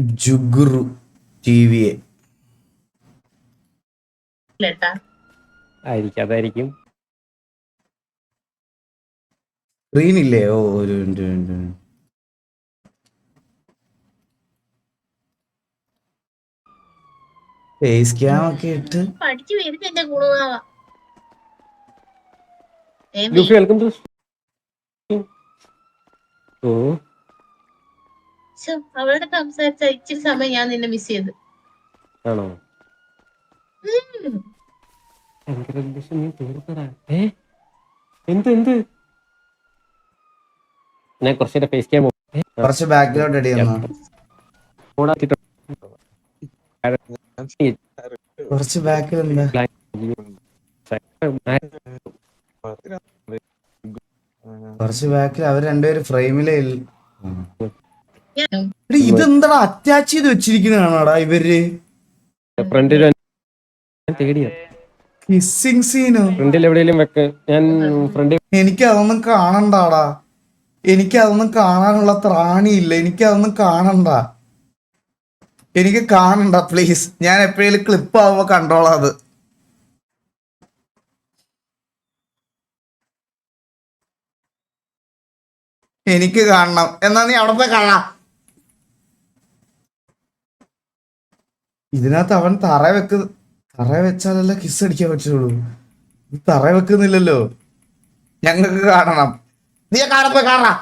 ജുഗുറു T വിയെ ആയിരിക്കും അതായിരിക്കും. Screen ഇല്ലേ ഓ ഒരു ഫേസ് ക്യാം ഒക്കെ ഇട്ട്. പഠിച്ചു വരുന്നെന്റെ ഗുണമാവാ വെൽക്കം ടു ഓ. ഞാൻ നിന്നെ മിസ് ഞാൻ കുറച്ച് ഫേസ് കുറച്ച് ബാക്ക്ഗ്രൗണ്ട് കുറച്ച് ബാക്കിലുണ്ട് കുറച്ച് ബാക്കിൽ അവർ രണ്ടുപേരും ഫ്രെയിമിലേ ഇതെന്താടാ അറ്റാച്ച് ചെയ്ത് വെച്ചിരിക്കുന്നതാണോടാ ഇവർ? തേടിയാ കിസ്സിങ് സീനോ ഫ്രണ്ടിൽ എവിടെയെങ്കിലും വെക്ക്. ഞാൻ എനിക്ക് അതൊന്നും കാണണ്ടാടാ. എനിക്ക് അതൊന്നും കാണാനുള്ള ത്രാണിയില്ല. എനിക്ക് അതൊന്നും കാണണ്ട. എനിക്ക് കാണണ്ട പ്ലീസ് ഞാൻ എപ്പോഴേലും ക്ലിപ്പ് ആവുമ്പോ കണ്ടോളാം അത്. എനിക്ക് കാണണം. എന്നാ നീ അവിടെ പോയി കാണാം. ഇതിനകത്ത് അവൻ തറ വെക്ക് തറ വെച്ചാലല്ല കിസ് അടിക്കാൻ പറ്റുള്ളൂ. നീ തറ വെക്കുന്നില്ലല്ലോ. ഞങ്ങൾക്ക് കാണണം. നീ കാണപ്പോ കാണാ.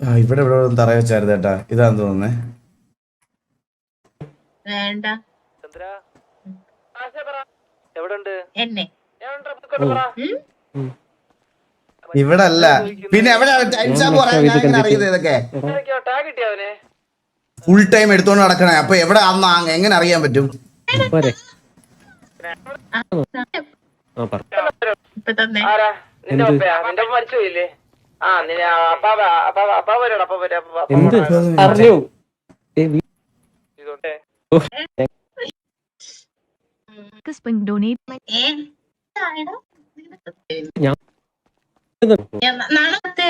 ആ ഇവിടെ ഇവിടെ ഒന്നും തറ വെച്ചായിരുന്നു ചേട്ടാ ഇതാന്ന് തോന്നുന്നേ. വേണ്ട. എന്നെ. ഉം? ഇവിടെ അല്ല പിന്നെ എവിടെ ടൈം സ്റ്റാമ്പ് പറയാൻ അറിയുന്നത് ഇതൊക്കെ? ഫുൾ ടൈം എടുത്തോണ്ട് നടക്കണേ. അപ്പൊ എവിടെ അന്ന് എങ്ങനെ അറിയാൻ പറ്റും? പോരെ. ആ, ആ പറ ഇപ്പൊ തന്നെ ആരാ നിന്റെ ഒപ്പയാ നിന്റെ ഒപ്പം മരിച്ചുപോയില്ലേ ആ നിന്നെ അപ്പാവ അപ്പാവ അപ്പാവ വരണം അപ്പാവ വരും അപ്പാവ എന്ത് അറിഞ്ഞു ഏ, വീ- Spring donate ഏ ആയെടാ. ഞാൻ ഞാൻ ന- നാളത്തെ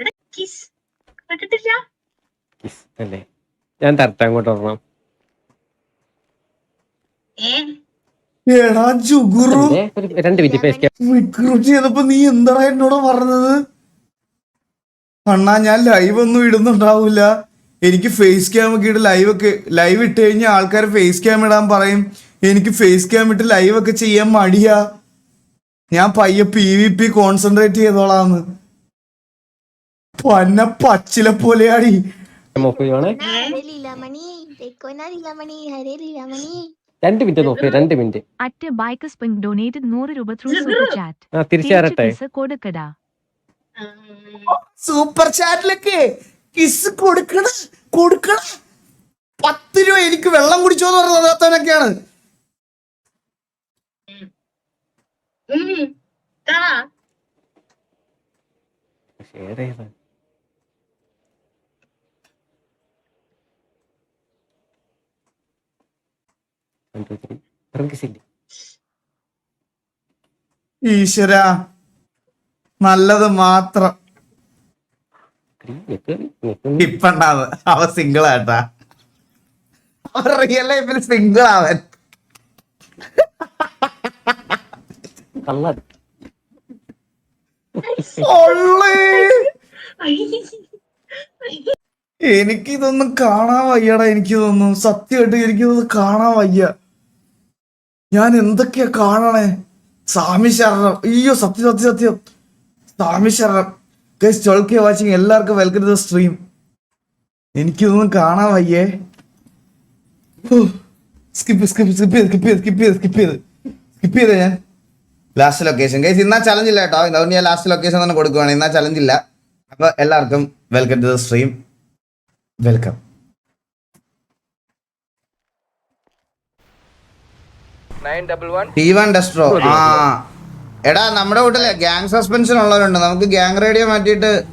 എടാ, kiss. കേട്ടിട്ടില്ല kiss അല്ലേ ഞാൻ തരട്ടെ അങ്ങോട്ട് ഒരെണ്ണം ഏ? എടാ ജുഗുറു. ഏ, ഒരു രണ്ട് മിനിറ്റ് ഫേസ് ക്യാം റിക്രൂട്ട് ചെയ്തപ്പോ നീ എന്താ എന്നോട് പറഞ്ഞത്? അണ്ണാ ഞാൻ ലൈവ് ഒന്നും ഇടുന്നുണ്ടാവൂല. എനിക്ക് ഫേസ് ക്യാം ഒക്കെ ഇട്ട് ലൈവ് ഒക്കെ ലൈവ് ഇട്ട് കഴിഞ്ഞാൽ ആൾക്കാർ ഫേസ് ക്യാം ഇടാൻ പറയും. എനിക്ക് ഫേസ് ക്യാം ഇട്ട് ലൈവ് ഒക്കെ ചെയ്യാൻ മടിയാ. ഞാൻ പയ്യെ പി വി പി കോൺസെൻട്രേറ്റ് ചെയ്തോളാന്ന്. പന്ന പച്ചില പോലെയാടി. രണ്ട് മിനിറ്റ് നോക്കി രണ്ട് minute at bike spin donated നൂറ് രൂപ ത്രൂ സൂപ്പർ ചാറ്റ് തിരിച്ചേരട്ടെ കൊടുക്കടാ. സൂപ്പർ ചാറ്റിലൊക്കെ കിസ് കൊടുക്കണ കൊടുക്കണ. പത്ത് രൂപ എനിക്ക് വെള്ളം കുടിച്ചോ എന്ന് പറഞ്ഞാത്തവനൊക്കെയാണ് ഷെയർ ചെയ്താൽ വൺ ടു ത്രീ ഈശ്വര നല്ലത് മാത്രം. ഇപ്പണ്ടാവ്. അവ സിംഗിൾ ആട്ടാ അവൻ റിയൽ ലൈഫിൽ സിംഗിൾ ആവൻ എനിക്കിതൊന്നും കാണാൻ വയ്യടാ എനിക്ക് തോന്നുന്നു സത്യമായിട്ട് എനിക്കിതൊന്നും കാണാൻ വയ്യ. ഞാൻ എന്തൊക്കെയാ കാണണേ? സ്വാമി ശരണം. അയ്യോ സത്യം സത്യം സത്യം. സ്വാമി ശരണം. ഗൈസ് ട്വൽവ് വാച്ചിങ് എല്ലാവർക്കും വെൽക്കം ടു ദ സ്ട്രീം എനിക്കിതൊന്നും കാണാൻ വയ്യേ. സ്കിപ്പ് സ്കിപ്പ് സ്കിപ്പ് ചെയ്ത് സ്കിപ്പ് ചെയ്ത് സ്കിപ്പ് ചെയ്ത് സ്കിപ്പ് ചെയ്ത്. സ്കിപ്പ് ചെയ്ത് ഞാൻ? ലാസ്റ്റ് ലൊക്കേഷൻ ഗൈസ് ഇന്നാ ചലഞ്ച് ഇല്ല കേട്ടോ. അതുകൊണ്ട് ഞാൻ ലാസ്റ്റ് ലൊക്കേഷൻ തന്നെ കൊടുക്കുവാണ്. ഇന്നാ ചലഞ്ച് ഇല്ല. അപ്പൊ എല്ലാവർക്കും welcome to the stream welcome Destro ആ. എടാ നമ്മുടെ വീട്ടിൽ ഗ്യാങ് സസ്പെൻഷൻ ഉള്ളവരുണ്ട്. നമുക്ക് ഗ്യാങ് റേഡിയോ മാറ്റിയിട്ട്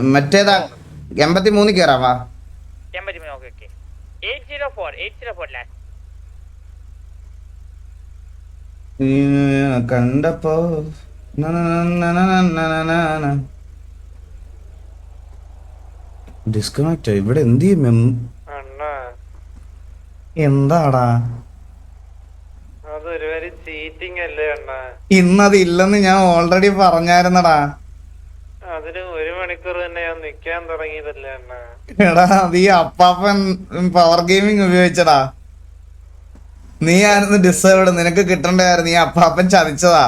മറ്റേതാ? എൺപത്തി മൂന്ന് കയറാവാ കണ്ടപ്പോ ഡിസ്കണക്ട് ഇവിടെ എന്ത് ചെയ്യും? എന്താടാ? ചീറ്റിംഗ് അല്ലേ അണ്ണാ? ഇന്നത് ഇല്ലെന്ന് ഞാൻ ഓൾറെഡി പറഞ്ഞായിരുന്നടാ. അതിന് ഒരു മണിക്കൂർ തന്നെ ഞാൻ നിക്കാൻ തുടങ്ങിയതല്ലേ അണ്ണാ? എടാ അത് ഈ അപ്പാപ്പൻ പവർ ഗെയിമിങ് ഉപയോഗിച്ചടാ നീ ആയിരുന്നു ഡിസേർവ്ഡ് നിനക്ക് കിട്ടണ്ടായിരുന്നു ഈ അപ്പാപ്പൻ ചതിച്ചതാ.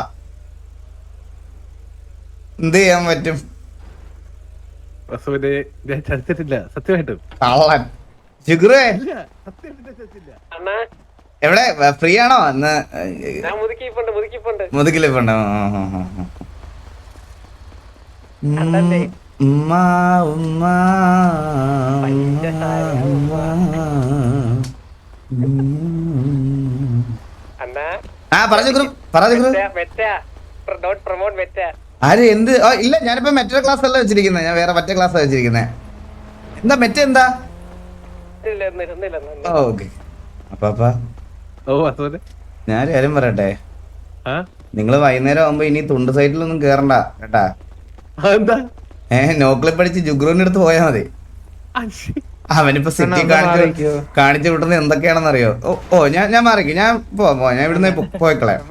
എന്ത് ചെയ്യാൻ പറ്റും? വസുവിനെ ഞാൻ ചതിച്ചിട്ടില്ല സത്യമായിട്ടും. കള്ളൻ. അണ്ണാ എവിടെ? ഫ്രീ ആണോ അന്ന് ഉമ്മ ഉമ്മ അണ്ണാ? ആ പറഞ്ഞു ഗ്രൂ പറഞ്ഞു ഗ്രൂ. മെറ്റ ഡോട്ട് പ്രൊമോട്ട് മെറ്റ ആര് എന്ത്? ഇല്ല ഞാനിപ്പോ മറ്റൊരു ക്ലാസ് അല്ല വെച്ചിരിക്കുന്നത് ഞാൻ വേറെ മറ്റേ ക്ലാസ് വെച്ചിരിക്കുന്നത് എന്താ മെറ്റ എന്താ? ഓക്കെ. അപ്പാ. ഞാൻ ഒരു കാര്യം പറയട്ടെ? ആ? നിങ്ങൾ വൈകുന്നേരം ആവുമ്പോ ഇനി തുണ്ട് സൈറ്റിലൊന്നും കേറണ്ട കേട്ടാ? ഏ നോക്ലിപ്പ് അടിച്ച് ജുഗ്രൂന്റെ അടുത്ത് പോയാ മതി. അവനിപ്പോ സിറ്റി കാണിച്ചു കാണിച്ചു വിട്ടുന്നത് എന്തൊക്കെയാണെന്ന് അറിയോ ഓ ഓ ഞാൻ ഞാൻ മാറിക്കും. ഞാൻ പോവാ ഞാൻ ഇവിടുന്ന് പോയിക്കളെ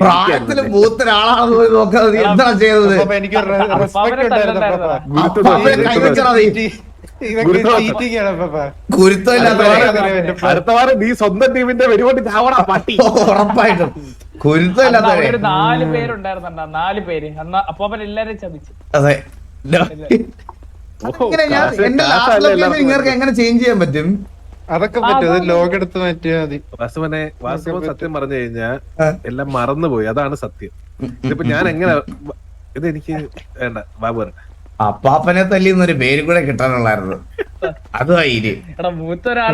പ്രായത്തിൽ മൂത്ത ഒരാളാണെന്ന് പോയി നോക്കാതെ എന്താ ചെയ്തത്? എനിക്ക് അടുത്ത വാരം നീ സ്വന്തം ടീമിന്റെ വെടികൊണ്ട് ചാവണ പട്ടി. ഉറപ്പായിട്ടും. കുരുത്തമില്ലാത്ത നാല് പേരുണ്ടായിരുന്നണ്ട നാല് പേര്. അന്ന് അപ്പാപ്പൻ എല്ലാരും ചതിച്ചു. അതെ. എന്റെ നിങ്ങൾക്ക് എങ്ങനെ ചേഞ്ച് ചെയ്യാൻ പറ്റും? അതൊക്കെ പറ്റും മതി. വസുവിനെ വാസുവൻ സത്യം പറഞ്ഞു കഴിഞ്ഞാ. എല്ലാം മറന്നുപോയി അതാണ് സത്യം. ഇതിപ്പോ ഞാൻ എങ്ങനെ ഇത് എനിക്ക് വേണ്ട ബാബു വരട്ടെ അപ്പാപ്പനെ തല്ലി എന്നൊരു പേര് കൂടെ കിട്ടാനുള്ളായിരുന്നു.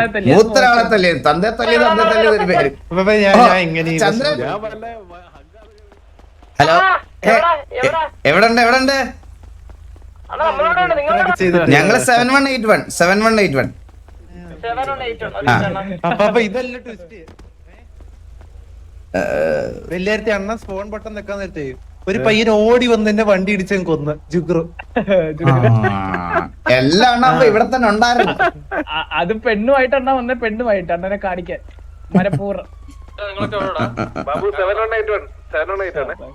തന്നെ മൂത്തൊരാളെ തല്ലി തന്റെ തല്ലി തന്റെ തല്ലി ഒരു പേര് അപ്പൊ ഞാൻ ഞാൻ ഇങ്ങനെ ചന്ദ്രൻ. ഞാൻ വല്ല ഹലോ? എവിടെ ഉണ്ട് എവിടെ? ഉണ്ട് ഞങ്ങൾ seven one eight one seven one eight one ഇതല്ല ട്വിസ്റ്റ് വെള്ളിയാഴ്ച അണ്ണൻ സ്പോൺ ബട്ടൺ നിക്കാൻ നേരത്തെ ഒരു പയ്യൻ ഓടി വന്ന് എന്നെ വണ്ടി ഇടിച്ച് കൊന്ന്. ജുഗ്രു. എല്ലാം അണ്ണാ ഇവിടെ തന്നെ ഉണ്ടായിരുന്നു. അത് അത് അണ്ണാ വന്ന പെണ്ണുമായിട്ട് അണ്ണനെ കാണിക്കാൻ. മനഃപൂർവം.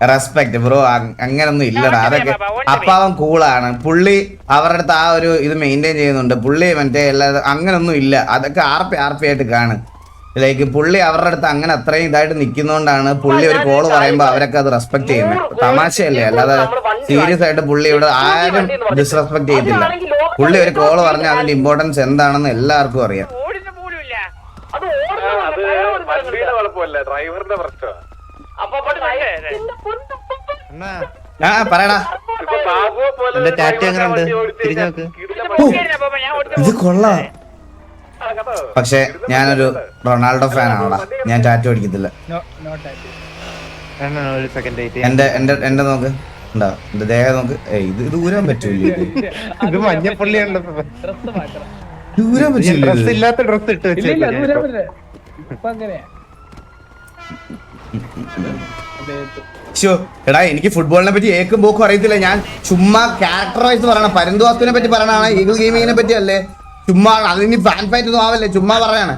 റെസ്പെക്ട് ബ്രോ അങ്ങനൊന്നും ഇല്ലടാ. അതൊക്കെ അപ്പാവൻ കൂളാണ്. പുള്ളി അവരുടെ അടുത്ത് ആ ഒരു ഇത് മെയിന്റെയിൻ ചെയ്യുന്നുണ്ട്. പുള്ളി മറ്റേ എല്ലാ അങ്ങനൊന്നും ഇല്ല. അതൊക്കെ ആർപ്പി ആർപ്പി ആയിട്ട് കാണും. ലൈക്ക് പുള്ളി അവരുടെ അടുത്ത് അങ്ങനെ അത്രയും ഇതായിട്ട് നിൽക്കുന്നതുകൊണ്ടാണ് പുള്ളി ഒരു കോൾ പറയുമ്പോ അവരൊക്കെ അത് റെസ്പെക്ട് ചെയ്യുന്നത് തമാശയല്ലേ? അല്ലാതെ സീരിയസ് ആയിട്ട് പുള്ളി ഇവിടെ ആരും ഡിസ്റെസ്പെക്ട് ചെയ്തില്ല പുള്ളി ഒരു കോൾ പറഞ്ഞാൽ അതിന്റെ ഇമ്പോർട്ടൻസ് എന്താണെന്ന് എല്ലാവർക്കും അറിയാം. ആ പറയടാ. ഇത് കൊള്ളാം? പക്ഷെ ഞാനൊരു റൊണാൾഡോ ഫാൻ ആണോടാ ഞാൻ ടാറ്റു അടിക്കത്തില്ല. എന്റെ എന്റെ എന്റെ നോക്ക്. ഉണ്ടോ? എന്റെ ദേഹം നോക്ക്. ഇത് ദൂരം പറ്റൂല ഇത് ഡ്രസ് ഇല്ലാത്ത ഡ്രസ് ഇട്ട് എടാ എനിക്ക് ഫുട്ബോളിനെ പറ്റി ഏക്കും പോക്കും അറിയത്തില്ല. ഞാൻ ചുമ്മാ ക്യാരക്ടർ വൈസ് പറയണം. പരന്തുവാസ്തുവിനെ പറ്റി പറയണാണ് ഈഗിൾ ഗെയിമിങ്ങിനെ പറ്റി അല്ലേ ചുമ്മാ അതിനി ഫാൻ ഫൈറ്റ് ഒന്നും ആവല്ലേ? ചുമ്മാ പറയാണ്.